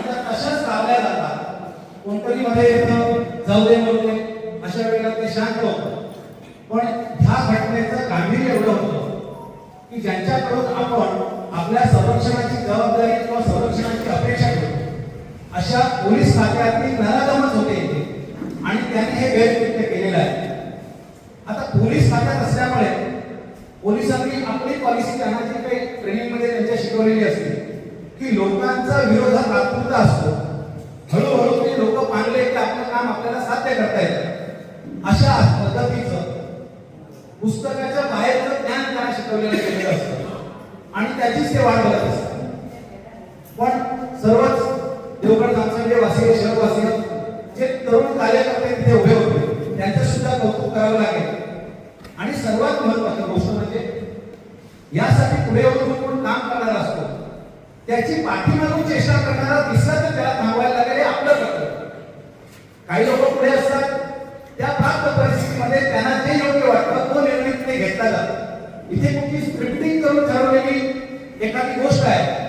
आणि त्या तशाच लावल्या जातात कोणतरी मध्ये येतं जाऊ दे बोलते अशा वेळेला ते शांत होत. पण ह्या घटनेचं गांभीर्य एवढं होतं की ज्यांच्याकडून आपण आपल्या संरक्षणाची जबाबदारी किंवा संरक्षणाची अपेक्षा करतो अशा पोलीस खात्यातील नराधमच होते इथे. आणि त्यांनी हे गैरकृत्य केलेलं आहे. आता पोलीस खात्यात असल्यामुळे पोलिसांनी आपली पॉलिसी त्यांना जी काही ट्रेनिंगमध्ये त्यांच्या शिकवलेली असते. की लोकांचा विरोधात तात्पुरता असतो. हळूहळू ते लोक मानले की आपलं काम आपल्याला साध्य करता येतं. अशा पद्धतीचं पुस्तकाच्या बाहेरचं ज्ञान त्यांना शिकवलेलं गेलेलं असतं. आणि त्याचीच ते वाट बघत असतात पण सर्वच देवगड जामसंडे वासी शहरवासी जे तरुण कार्यकर्ते तिथे उभे होते त्यांचं सुद्धा कौतुक करावं लागेल. आणि सर्वात महत्वाची गोष्ट म्हणजे यासाठी पुढे येऊन कोण काम करणार असतो त्याची पाठीमागून चेष्टा करणारा दिसला तर त्याला थांबवायला लागेल आपलं कर्तव्य काही लोक पुढे असतात. त्या प्राप्त परिस्थितीमध्ये त्यांना जे योग्य वाटतं तो निर्णय तिथे घेतला जातो. इथे कुठली स्क्रिप्टिंग करून ठरवलेली एखादी गोष्ट आहे.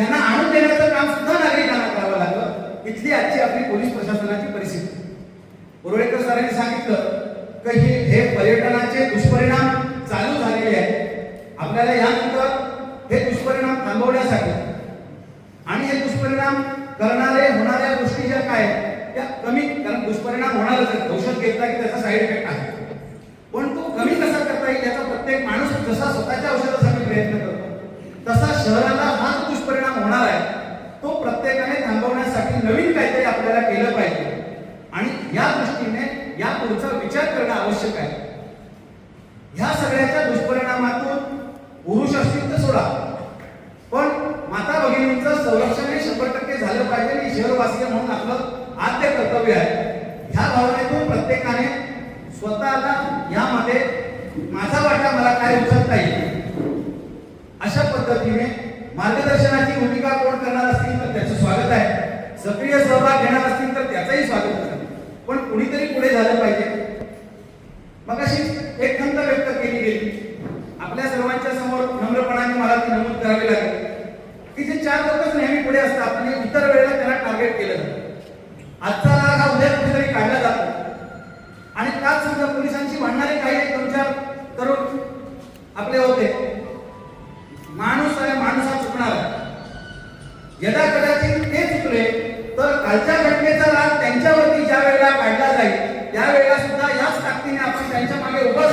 त्यांना आणून देण्याचं काम सुद्धा नागरिकांना करावं लागलं. इथली आजची आपली पोलीस प्रशासन परिस्थिती बोरवेकर सरांनी सांगितलं की हे हे पर्यटनाचे दुष्परिणाम चालू झालेले आहेत आपल्याला यानंतर हे दुष्परिणाम थांबवण्यासाठी आणि हे दुष्परिणाम करणारे होणाऱ्या गोष्टी ज्या काय आहेत, त्या कमी कारण दुष्परिणाम होणारच आहे औषध घेतला की त्याचा साईड इफेक्ट आहे पण तो कमी कसा करता येईल याचा प्रत्येक माणूस जसा स्वतःच्या औषधासाठी प्रयत्न करतो तसा शहराला हा जो दुष्परिणाम होणार आहे तो प्रत्येकाने थांबवण्यासाठी नवीन काहीतरी आपल्याला केलं पाहिजे आणि या दृष्टीने या पुढचा विचार करणं आवश्यक आहे ह्या सगळ्याच्या दुष्परिणामातून पुरुष असतील तर सोडा पण माता संरक्षण हे शंभर टक्के झालं पाहिजे. आणि शहरवासीय म्हणून आपलं आद्य कर्तव्य आहे. ह्या भावनेतून प्रत्येकाने स्वतःला यामध्ये माझा वाटा मला काय उचलता येईल? अशा पद्धतीने मार्गदर्शनाची भूमिका कोण करणार असतील तर त्याचं स्वागत आहे. सक्रिय सहभाग घेणार असतील तर त्याचंही स्वागत आहे. पण कुणीतरी पुढे झालं पाहिजे. मग अशी एक खंत व्यक्त केली गेली. आपल्या सर्वांच्या समोर नम्रपणाने मला ती नमूद करावी लागेल. की जे चार लोकच नेहमी पुढे असतात. आणि इतर वेळेला त्यांना टार्गेट केलं. जातं आजचा राग हा उद्या कुठेतरी काढला जातो. आणि त्याच समजा पोलिसांची म्हणणारे काही दोन चार तरुण आपले होते. माणूस आहे माणूस हा चुकणार. यदा कदाचित ते चुकले तर कालच्या घटनेचा राग त्यांच्यावरती ज्या वेळेला काढला जाईल त्यावेळेला सुद्धा याच ताकदीने आपण त्यांच्या मागे उभं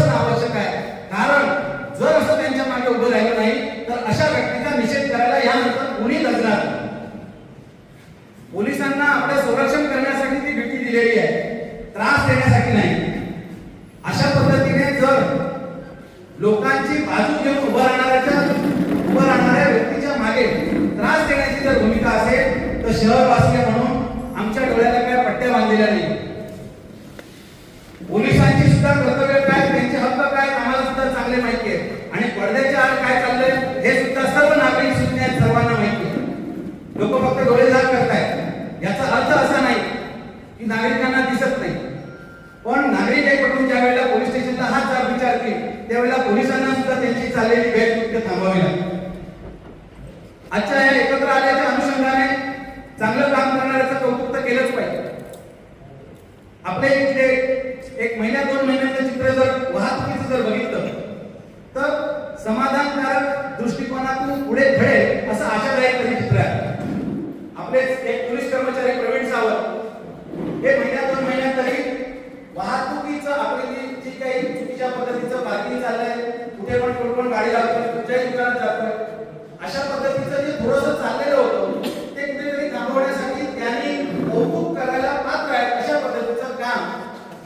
लोक फक्त डोळे झाक करतायत. याचा अर्थ असा नाही की नागरिकांना दिसत नाही. पण नागरिक एक ज्या वेळेला पोलीस स्टेशनला हाच विचारतील त्यावेळेला पोलिसांना सुद्धा त्यांची चाललेली गैरकृत्य थांबावी लागते.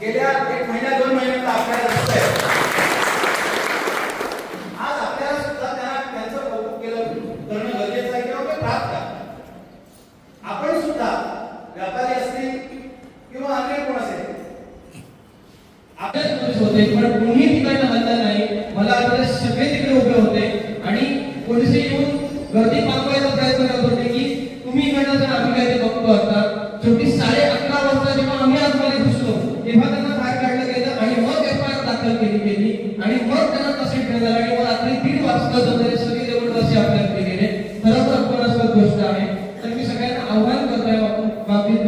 गेल्या एक महिन्या दोन महिन्यात आपल्याला या बाबतीत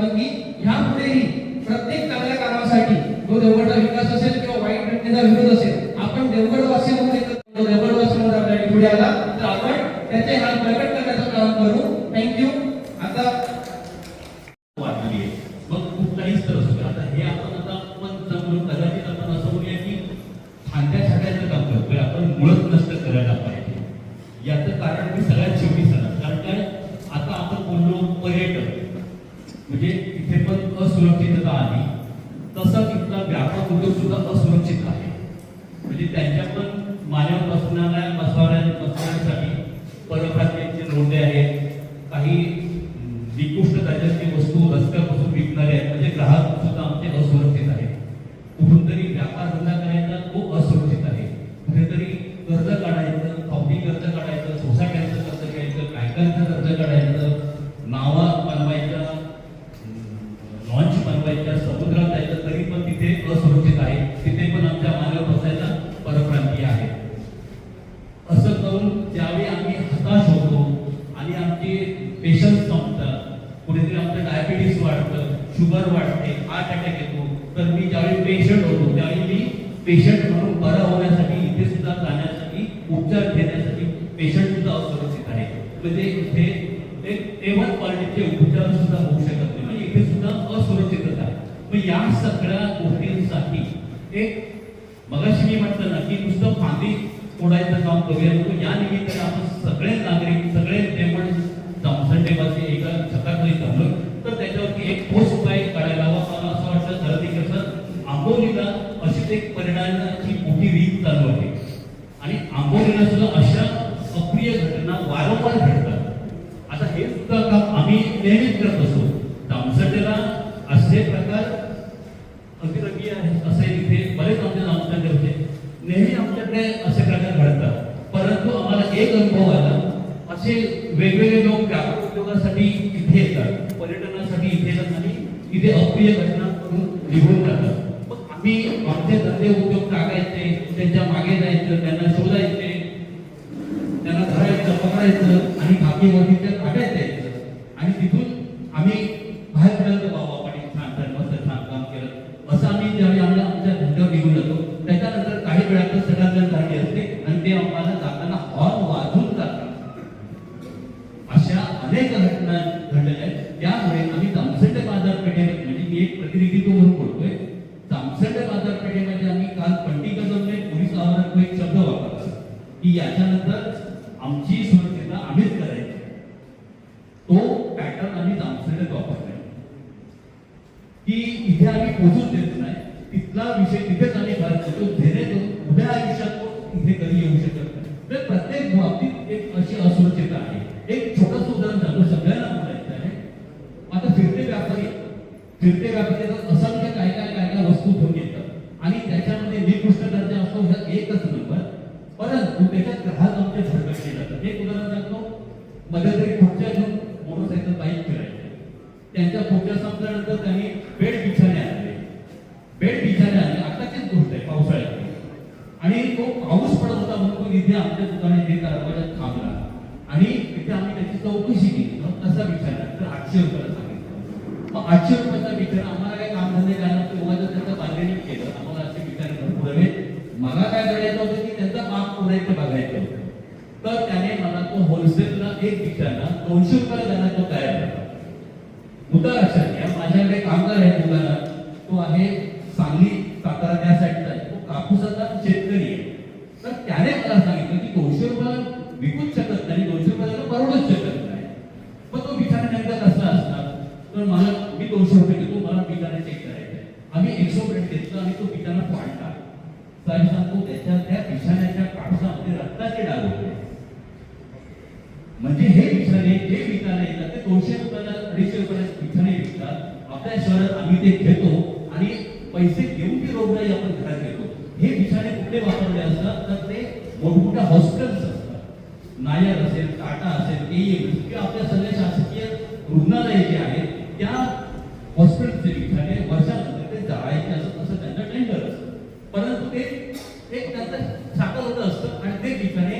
प्रत्येक चांगल्या कामासाठी तो विकास असेल किंवा वाईट घटनेचा विरोध असेल आपण देवगडवासियांमध्ये या सगळ्या गोष्टींसाठी. एक मगाशी मी म्हटलं ना की नुसतं फांदी फोडायचं काम करूया. या निमित्ताने आपण सगळे नागरिक सगळे निघून जातात मग आम्ही आमचे धंदे उद्योग टाकायचे त्यांच्या मागे जायचं त्यांना शोधायचे त्यांना धरायचं पकडायचं आणि कापीवरती ते टाकायचं. आणि तिथून तिथला विषय तिथेच आम्ही भारत करतो धेरे तो उभ्या आयुष्यात तो तिथे कधी येऊ शकत नाही. तर प्रत्येक बाबतीत एक अशी असुरक्षितता आहे. एक छोटंसं उदाहरण सांगू सगळ्यांना बोलायचं आहे. आता फिरते व्यापारी फिरते व्यापारी पुढे ते पुरायचं बघायचं तर त्याने मला तो होलसेलला एक बिछाना दोनशे रुपयाला त्यांना तो तयार झाला. मुद्दा लक्षात घ्या माझ्याकडे कामगार आहे मुलाला. तो आहे सांगली सातारा त्या साईडचा आहे. तो कापूसाचा शेतकरी आहे. तर त्याने मला सांगितलं की दोनशे रुपयाला विकूच शकत नाही दोनशे रुपयाला परवडूच शकत नाही पण तो बिछाना नेमका कसला असणार तर मला मी दोनशे रुपये घेतो मला बिछाना चेक करायचा आहे आम्ही एकशे रुपये घेतलं आणि तो बिछाना फाडला साहेब सांगतो त्याच्या त्या बिछाण्याच्या कापसामध्ये रक्ताचे डाग होते म्हणजे हे बिछाने जे विकायला येतात ते दोनशे रुपयाला अडीचशे रुपयाला बिछाने विकतात. आपल्या शहरात आम्ही ते घेतो आणि पैसे घेऊन ती रोगराई आपण घरात घेतो. हे बिछाने कुठे वापरले असतात तर ते मोठमोठ्या हॉस्पिटल्स असतात. नायर असेल टाटा असेल केईएम किंवा आपल्या सगळ्या शासकीय रुग्णालय जे आहेत त्या हॉस्पिटलचे बिछाने वर्षानंतर ते जाळायचे असत असं त्यांचं टेंडर असतं परंतु ते एक त्यांचं साखर होतं असतं आणि ते बिछाने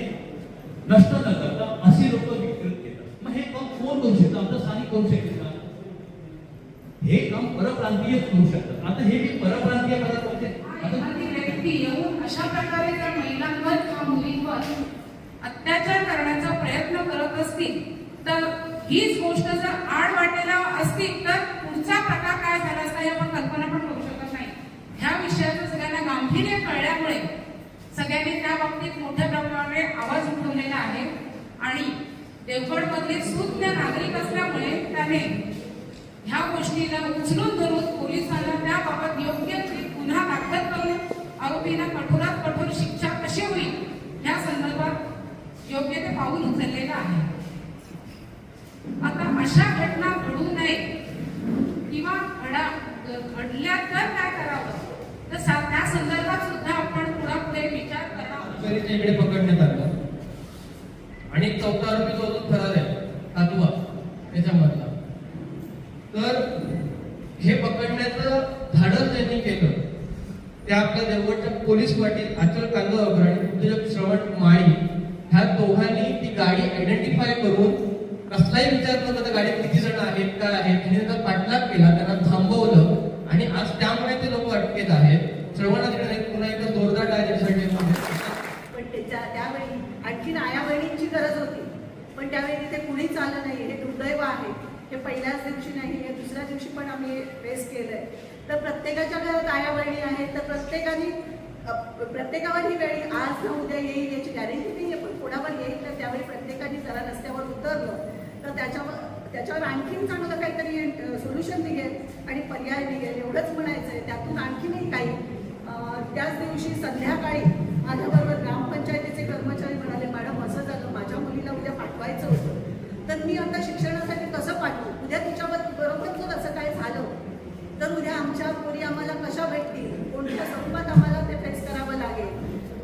नष्ट न करता अशी लोक विक्रीत घेतात मग हे काम कोण करू शकतं आमचं स्थानिक करू शकेल का हे काम परप्रांतीय करू शकतात आता हे मी परप्रांतीय करत होते आता एखादी व्यक्ती येऊन अशा प्रकारे जर महिलांवर किंवा मुलींवर अत्याचार करण्याचा प्रयत्न करत असतील तर हीच गोष्ट जर आड वाटेला असतील तर पुढचा प्रकार काय झाला असता हे आपण कल्पना पण करू शकत नाही ह्या विषयाचं सगळ्यांना गांभीर्य कळल्यामुळे सगळ्यांनी त्या बाबतीत मोठ्या प्रमाणाने आवाज उठवलेला आहे. आणि देवगड मधले सुज्ञ नागरिक असल्यामुळे त्याने ह्या गोष्टीला उचलून धरून पोलिसांना त्याबाबत योग्य पुन्हा गुन्हा दाखल करून आरोपींना कठोरात कठोर शिक्षा कशी होईल या संदर्भात योग्य ते पाऊल उचललेलं आहे. आता अशा घटना घडू नये किंवा घडा घडल्या तर काय करावं? तर त्या संदर्भात सुद्धा आपण पुढे इकडे पकडण्यात आलं. आणि चौथा आरोपी जो अजून फरार आहे कातुआ त्याच्यामधला. तर हे पकडण्याचं धाडस त्यांनी केलं त्या आपल्या देवगडच्या पोलीस पाटील अचल कांदळकर आणि उद्योजक श्रवण माळी ह्या दोघांनी ती गाडी आयडेंटिफाय करून कसलाही विचार न करता गाडीत किती जण आहेत काय आहेत त्यांनी त्याचा पाठलाग केला त्यांना थांबवलं आणि आज त्यामुळे ते लोक अटकेत आहेत श्रवणाकडे पुन्हा एकदा जोरदार आहे त्याच्यासाठी पण त्याच्या त्यावेळी आणखीन आया बहिणींची गरज होती ते कुणीच आलं नाही हे दुर्दैव आहे. हे पहिल्याच दिवशी नाही हे दुसऱ्या दिवशी पण आम्ही फेस केलंय. तर प्रत्येकाच्या घरात आया बहिणी आहेत तर प्रत्येकाने प्रत्येकावर ही वेळी आज ना उद्या येईल याची गॅरंटी नाही आहे पण कोणावर येईल तर त्यावेळी प्रत्येकाने जरा रस्त्यावर उतरलं. तर त्याच्यावर त्याच्यावर आणखीन चांगलं काहीतरी सोल्युशन निघेल आणि पर्याय निघेल एवढंच म्हणायचं आहे त्यातून आणखीनही काही. त्याच दिवशी संध्याकाळी माझ्याबरोबर ग्रामपंचायतीचे कर्मचारी म्हणा मॅडम असं झालं माझ्या मुलीला उद्या पाठवायचं होतं तर मी आता शिक्षणासाठी कसं पाठवू? उद्या तिच्या बरोबर जर असं काय झालं तर उद्या आमच्या मुली आम्हाला कशा भेटतील? कोणत्या स्वरूपात आम्हाला ते फेस करावं लागेल?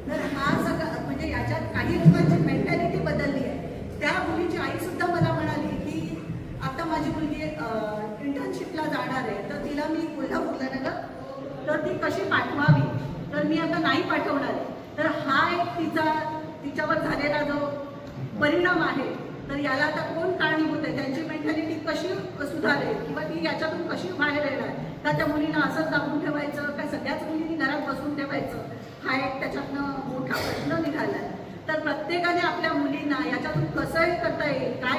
तर हा सगळा म्हणजे याच्यात काही लोकांची मेंटॅलिटी बदलली आहे. त्या मुलीची आईसुद्धा मला म्हणाली की आता माझी मुलगी इंटर्नशिपला जाणार आहे तर तिला मी कोल्हापूरला नगर तर ती कशी पाठवावी? तर मी आता नाही पाठवणार तर हा एक तिचा तिच्यावर झालेला जो परिणाम आहे तर याला आता कोण कारणीभूत आहे? त्यांची मेंटॅलिटी कशी सुधारेल? किंवा ती याच्यातून कशी बाहेर येणार? का त्या मुलीला असंच दाबून ठेवायचं का सगळ्याच मुलींनी घरात बसून ठेवायचं. हा एक त्याच्यातनं मोठा प्रश्न निघाला तर प्रत्येकाने आपल्या मुलींना याच्यातून कसंही करता येईल काय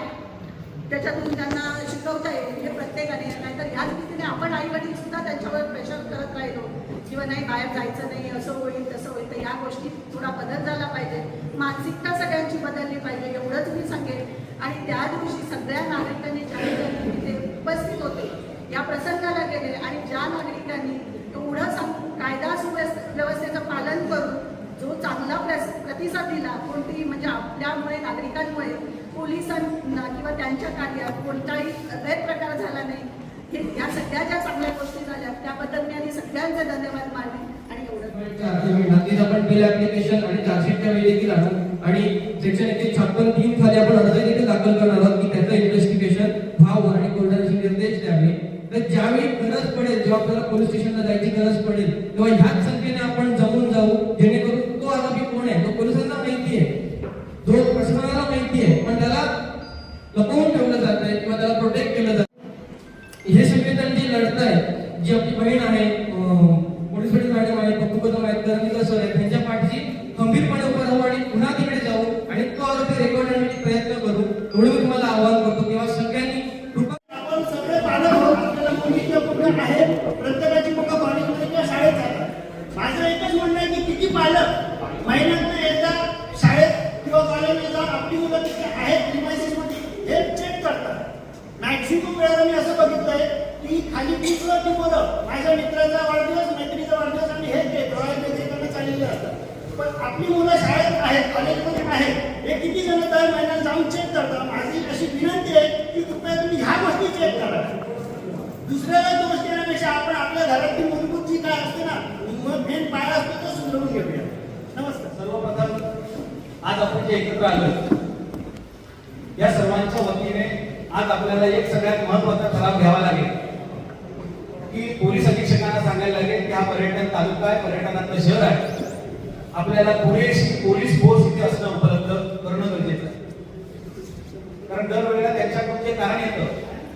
त्याच्यातून त्यांना शिकवता येईल हे प्रत्येकाने नाहीतर ह्याच रीतीने आपण आई वडील सुद्धा त्यांच्यावर प्रेशर करत राहिलो. किंवा नाही बाहेर जायचं नाही असं होईल तसं होईल तर ह्या गोष्टीत थोडा बदल झाला पाहिजे. मानसिकता सगळ्यांची बदलली पाहिजे एवढंच मी सांगेन. आणि त्या दिवशी सगळ्या नागरिकांनी ज्या तिथे उपस्थित होते. या प्रसंगाला गेले आणि ज्या नागरिकांनी एवढं कायदा सुव्यवस्थेचं पालन करून जो चांगला प्रतिसाद दिला कोणतीही म्हणजे आपल्यामुळे नागरिकांमुळे पोलिसांना किंवा त्यांच्या कार्यात कोणताही गैरप्रकार झाला नाही हे या सगळ्या ज्या चांगल्या गोष्टी झाल्या त्याबद्दल मी आधी सगळ्यांचे धन्यवाद मानले आणि एवढं. आपण बिल ऍप्लिकेशन आणि चार्जशीटच्या देखील आणू. आणि सेक्शन एकशे छप्पन तीन खाली आपण अर्ज दाखल करणार आहोत की त्याचं इन्व्हेस्टिगेशन व्हावं आणि कोर्टाचे निर्देश द्यावे. तर ज्यावेळी गरज पडेल जेव्हा आपल्याला पोलीस स्टेशनला जायची गरज पडेल तेव्हा ह्याच संख्येने आपण मॅक्सिमम वेळेला मी असं बघितलंय की खाली पिकलं की मुलं माझ्या मित्राचा वाढदिवस मैत्रीचा वाढदिवस आणि हे ते डोळ्यात चाललेले असतात. पण आपली मुलं शाळेत आहेत कॉलेजमध्ये आहेत हे किती जण दर महिन्यात जाऊन चेक करतात. माझी अशी विनंती आहे की कृपया तुम्ही ह्या गोष्टी चेक करा. दुसऱ्याला दोष देण्यापेक्षा आपण आपल्या घरातली मूलभूत जी काय असते ना मग मेन पाया असतो तो सुधारून घेऊया. नमस्कार. सर्वप्रथम आज आपण जे एकत्र आलो या सर्वांच्या वतीने आज आपल्याला एक सगळ्यात महत्त्वाचा ठराव घ्यावा लागेल. की पोलीस अधीक्षकांना सांगायला लागेल की हा पर्यटन तालुका आहे पर्यटनाचं शहर आहे. आपल्याला पुरेशी पोलीस फोर्स इथे असणं उपलब्ध करणं गरजेचं आहे. कारण दरवेळेला त्यांच्याकडून जे कारण येतं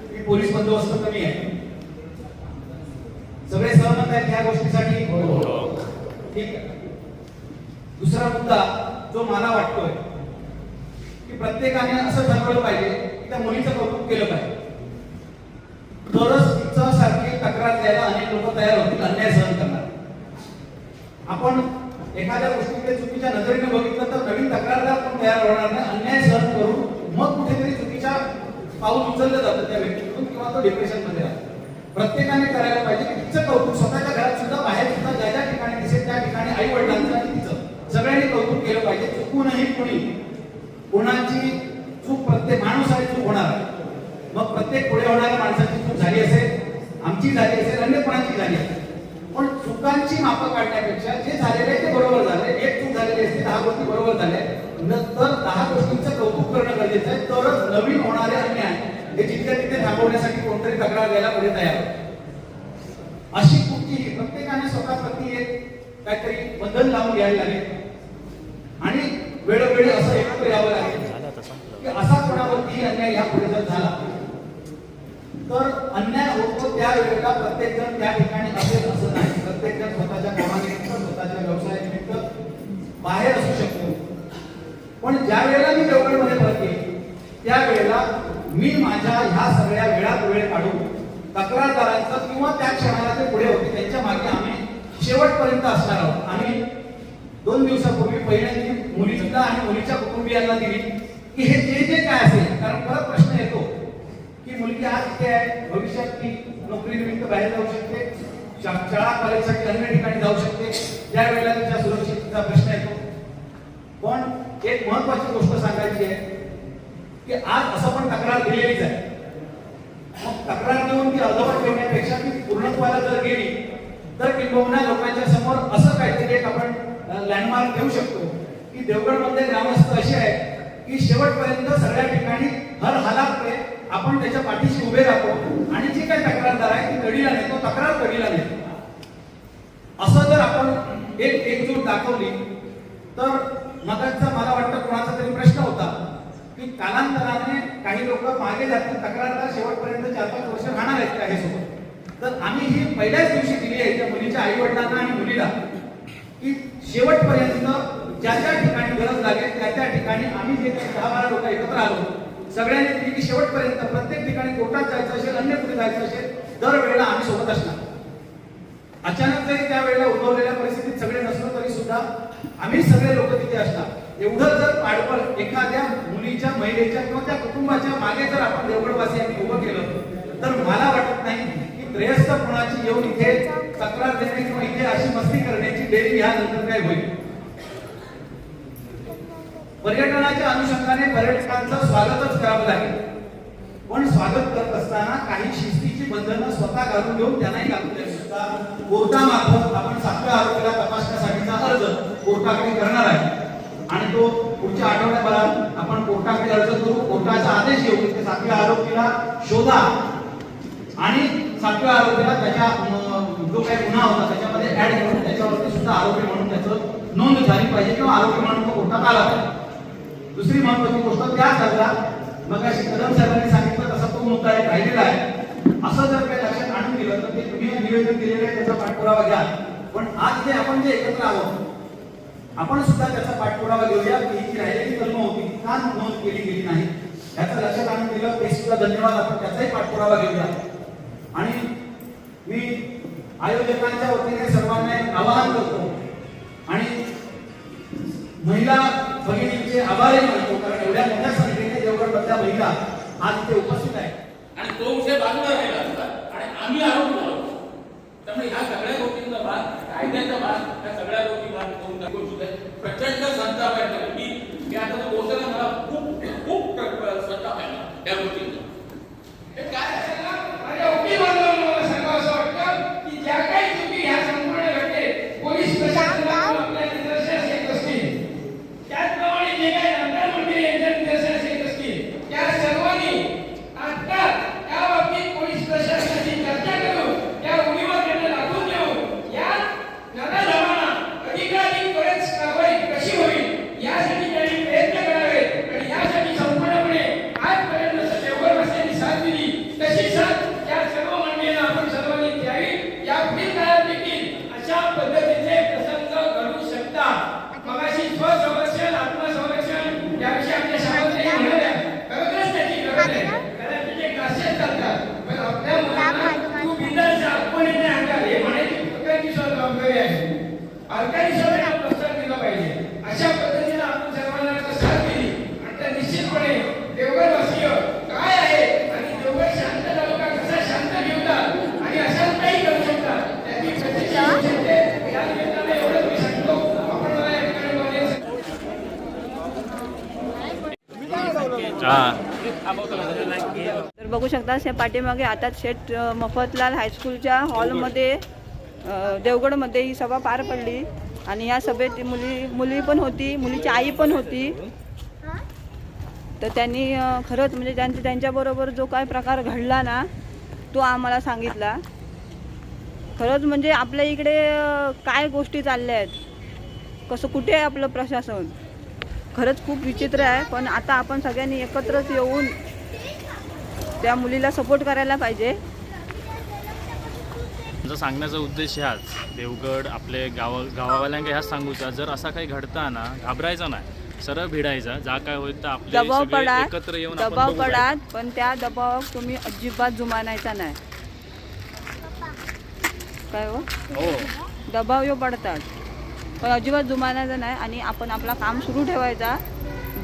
की पोलीस बंदोबस्त कमी आहे. सगळे सहमत आहेत ह्या गोष्टीसाठी? ठीक आहे. दुसरा मुद्दा जो मला वाटतोय की प्रत्येकाने असं ठरवलं पाहिजे की त्या मुलीचं कौतुक केलं पाहिजे. तरच तिचं सारखी तक्रार द्यायला अनेक लोक तयार होतील अन्याय सहन करणार. आपण एखाद्या गोष्टीकडे चुकीच्या नजरेने बघितलं तर नवीन तक्रारदार पण तयार होणार नाही. अन्याय सहन करून मग कुठेतरी चुकीच्या पाऊल उचललं जातं त्या व्यक्तीकडून किंवा तो डिप्रेशनमध्ये राहतो. प्रत्येकाने करायला पाहिजे की तिचं कौतुक स्वतःच्या घरात सुद्धा बाहेर सुद्धा ज्या ज्या ठिकाणी दिसेल त्या ठिकाणी आई वडिलांचं आणि तिचं. सगळ्यांनी कौतुक केलं पाहिजे चुकूनही कुणी कोणाची चूक प्रत्येक माणूस आहे चूक होणार आहे. मग प्रत्येक पुढे होणाऱ्या माणसाची चूक झाली असेल आमची झाली असेल अन्य कोणाची झाली असेल. पण चुकांची मापं काढण्यापेक्षा जे झालेले आहे ते बरोबर झाले एक चूक झालेली असते दहा गोष्टी बरोबर झाल्या नंतर दहा गोष्टींचं कौतुक करणं गरजेचं आहे. तरच नवीन होणारे अन्याय हे जिथे तिथे थांबवण्यासाठी कोणतरी तक्रार द्यायला पुढे तयार अशी कुठलीही प्रत्येकाने स्वतः प्रति एक काहीतरी बदल लावून घ्यायला लागेल आणि वेळोवेळी असं एकत्र यावं लागेल असा कोणावरती अन्याय या पुढे जर झाला. तर अन्याय होतो त्या वेळेला प्रत्येक जण त्या ठिकाणी असेल असं नाही. प्रत्येक जण स्वतःच्या कामानिमित्त स्वतःच्या व्यवसायानिमित्त बाहेर असू शकतो. पण ज्या वेळेला मी देवगडमध्ये परत येईल त्यावेळेला मी माझ्या ह्या सगळ्या वेळात वेळ काढून तक्रारदारांचं किंवा त्या क्षणाला ते पुढे होते. त्यांच्या मागे आम्ही शेवटपर्यंत असणार आहोत. आम्ही दोन दिवसापूर्वी पहिल्यांदा मुलीला आणि मुलीच्या कुटुंबियांना दिली की हे जे जे काय असेल कारण परत प्रश्न येतो की मुलगी आज इथे आहे भविष्यात ती नोकरीनिमित्त बाहेर जाऊ शकते शाळा कॉलेजसाठी अन्य ठिकाणी जाऊ शकते त्यावेळेला तिच्या सुरक्षिततेचा प्रश्न येतो. पण एक महत्वाची गोष्ट सांगायची आहे की आज असं पण तक्रार दिलेलीच आहे. मग तक्रार देऊन ती अर्धवट ठेवण्यापेक्षा ती पूर्णत्वाला जर गेली तर किंबहुना लोकांच्या समोर असं काहीतरी एक आपण लँडमार्क देऊ शकतो. की देवगडमधले ग्रामस्थ असे आहेत की शेवटपर्यंत सगळ्या ठिकाणी हर हालात पे आपण त्याच्या पाठीशी उभे राहतो. आणि जी काही तक्रारदार आहे ती कडीला नेतो तक्रार कडीला नेतो. असं जर आपण एक एकजूट दाखवली तर मगाचा मला वाटतं कोणाचा तरी प्रश्न होता की कालांतराने काही लोक मागे जातील तक्रारदार शेवटपर्यंत चार पाच वर्ष राहणार आहेत का हे सोबत? तर आम्ही ही पहिल्याच दिवशी दिली आहे त्या मुलीच्या आई वडिलांना आणि मुलीला. की शेवटपर्यंत ज्या ज्या ठिकाणी गरज लागेल त्या त्या ठिकाणी आम्ही जे काही दहा बारा लोक एकत्र आलो सगळ्यांनी दिली की शेवटपर्यंत प्रत्येक ठिकाणी कोर्टात जायचं असेल अन्य कुठे जायचं असेल दरवेळेला आम्ही सोबत असणार. अचानक जरी त्यावेळेला उद्भवलेल्या परिस्थितीत सगळे नसलो तरी सुद्धा आम्ही सगळे लोक तिथे असणार. एवढं जर पाडपळ एखाद्या मुलीच्या महिलेच्या किंवा त्या कुटुंबाच्या मागे जर आपण देवगडवासियांनी उभं केलं तर मला वाटत नाही की त्रयस्थ कोणाची येऊन इथे तक्रार देणे किंवा इथे अशी मस्ती करण्याची डेरी यानंतर काय होईल? पर्यटनाच्या अनुषंगाने पर्यटकांचं स्वागतच करावं लागेल पण स्वागत करत असताना काही शिस्तीची बंधनं स्वतः घालून घेऊन त्यांनाही घालून द्यावी कोर्टामार्फत आपण सातव्या आरोपीला तपासण्यासाठीचा अर्ज कोर्टाकडे करणार आहे. आणि तो पुढच्या आठवड्याभरात आपण कोर्टाकडे अर्ज करू. कोर्टाचा आदेश येऊ की सातव्या आरोपीला शोधा. आणि सातव्या आरोपीला त्याच्या जो काही गुन्हा होता त्याच्यामध्ये ऍड करून त्याच्यावरती सुद्धा आरोपी म्हणून त्याचं नोंद झाली पाहिजे किंवा आरोपी म्हणून तो कोर्टात आला पाहिजे. दुसरी महत्वाची गोष्ट त्या अर्जा मग अशी कदम साहेबांनी सांगितलं तसा तो मुद्दा एक राहिलेला आहे. असं जर काही लक्षात आणून दिलं तर ते तुम्ही निवेदन केलेलं आहे त्याचा पाठपुरावा घ्या. पण आज जे आपण जे एकत्र आहोत आपण सुद्धा त्याचा पाठपुरावा घेऊया. की ही राहिलेली कलमं होती का नोंद केली गेली नाही? याचं लक्षात आणून दिलं. ते सुद्धा धन्यवाद. आपण त्याचाही पाठपुरावा घेऊया. आणि मी आयोजकांच्या वतीने सर्वांना एक आवाहन करतो. आणि महिला भगिनींचे आभारही मानतो कारण एवढ्या मोठ्या संख्येने देवगडमधल्या महिला आज ते उपस्थित आहेत. आणि तो विषय बाजूला राहिला असता आणि आम्ही आरोप त्यामुळे ह्या सगळ्या गोष्टींचा भाग कायद्याचा भाग ह्या सगळ्या गोष्टी भाग करून टाकून प्रचंड संताप आहे मी मी आता पोहोचायला मला खूप खूप संताप आहे या गोष्टींचा. हे काय असेल ना, माझ्या वकील बांधवांना मला सांगावं असं वाटतं की ज्या काही चुकी ह्या संपूर्ण घडते पोलीस प्रशासनाकडून आपल्या निदर्शनास येत असतील त्याचप्रमाणे जे काही आमदार मंडळी यांच्या निदर्शनास येत असतील त्या सर्वांनी आता त्या बाबतीत पोलीस प्रशासनाशी चर्चा करून त्या उणीवर त्यांना दाखवून देऊ या नराधमांना अधिकाधिक त्वरित कारवाई कशी होईल यासाठी त्यांनी प्रयत्न करावेत आणि यासाठी संपूर्णपणे आजपर्यंत देवघर बसलेली साथ दिली तशी साथ या सर्व मंडळींना आपण सर्वांनी द्यावी या पुढील काळात देखील अशा पद्धतीचे प्रसंग घडू शकतात मगाशी स्वसंरक्षण आत्मसंरक्षण याविषयी आपल्या शाळेत म्हणाल्या खरोखरच त्याची गरज आहे कारण तिथे क्लासेस चालतात पण आपल्या मुलांना तू बिंदास जा, कोणी नाही आणणार हे म्हणायची प्रकारची जबाबदारी आहे अलकानी सभेला पाहिजे. अशा पद्धतीने आपण सर्वांना साथ दिली आणि तर निश्चितपणे देवगडवासीय काय आहे आणि देवगड शांत तालुका कसा शांत ठेवतात आणि करू शकतात त्याची या निमित्ताने एवढंच मी सांगतो. आपण मला या ठिकाणी तर बघू शकता पाठीमागे आता शेठ मफतलाल हायस्कूलच्या हॉलमध्ये देवगडमध्ये ही सभा पार पडली आणि या सभेत मुली मुली पण होती मुलीची आई पण होती. तर त्यांनी खरंच म्हणजे त्यांच्या त्यांच्याबरोबर जो काय प्रकार घडला ना तो आम्हाला सांगितला. खरंच म्हणजे आपल्या इकडे काय गोष्टी चालल्या आहेत? कसं कुठे आहे आपलं प्रशासन? खरंच खूप विचित्र आहे पण आता आपण सगळ्यांनी एकत्रच येऊन त्या मुलीला सपोर्ट करायला पाहिजे. माझा सांगण्याचा उद्देश ह्याच. देवगड आपले गाव गावावाल्यांना ह्याच सांगूचा जर असा काही घडता ना घाबरायचा नाही सरळ भिडायचा. जा काय होईल तर आपले दबाव सगळे पडा. एकत्र येऊन आपण दबाव बघू काय. पडात पण त्या दबावात तुम्ही अजिबात जुमानायचा नाही. काय हो? हो. दबाव यो पडतात. पण अजिबात जुमानायचा नाही आणि आपण आपला काम सुरू ठेवायचा.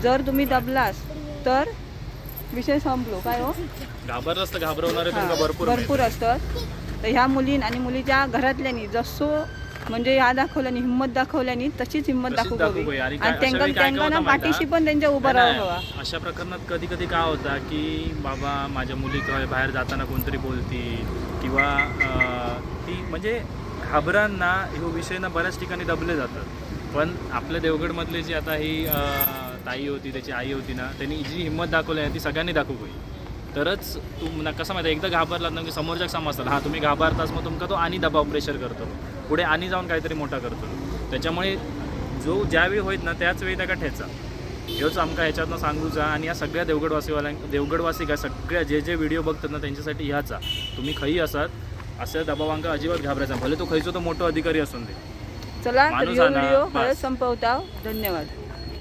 जर तुम्ही दबलास तर विषय संपलो. काय हो? घाबरलाच तर घाबरवणारे हा, भरपूर भरपूर असतात. तर ह्या मुलीं आणि मुलीच्या घरातल्यांनी जसो म्हणजे ह्या दाखवल्यानी हिंमत दाखवल्यानी तशीच हिंमत तशीच दाखवू दाखवू हवी होई. आणि त्यांना त्यांना पाठीशी? पण त्यांच्या उभं राहावं. अशा प्रकरणात कधी कधी काय होता की बाबा माझ्या मुली बाहेर जाताना कोणतरी बोलती किंवा ती म्हणजे घाबरांना विषय ना बऱ्याच ठिकाणी दबले जातात पण आपल्या देवगडमधली जी आता ही ताई होती त्याची आई होती ना त्यांनी जी हिंमत दाखवली आहे ती सगळ्यांनी दाखवू तरच तू ना कसं माहिती एकदम घाबरलात ना की समोरच्या समजतात हा तुम्ही घाबरताच मग तुमका तो आणि दबाव प्रेशर करतो. पुढे आणि जाऊन काहीतरी मोठा करतो. त्याच्यामुळे जो ज्यावेळी होईत ना त्याच वेळी त्याका ठेचा. ह्योच आमका ह्याच्यातनं सांगूचा आणि या सगळ्या देवगडवासीवाल्यां देवगडवासी काय सगळ्या जे जे व्हिडिओ बघतात ना त्यांच्यासाठी ह्याचा. तुम्ही खई असात अशा दबावांका अजिबात घाबरायचा भले तो खयचो तो मोठा अधिकारी असून दे. चला व्हिडिओ संपवता धन्यवाद.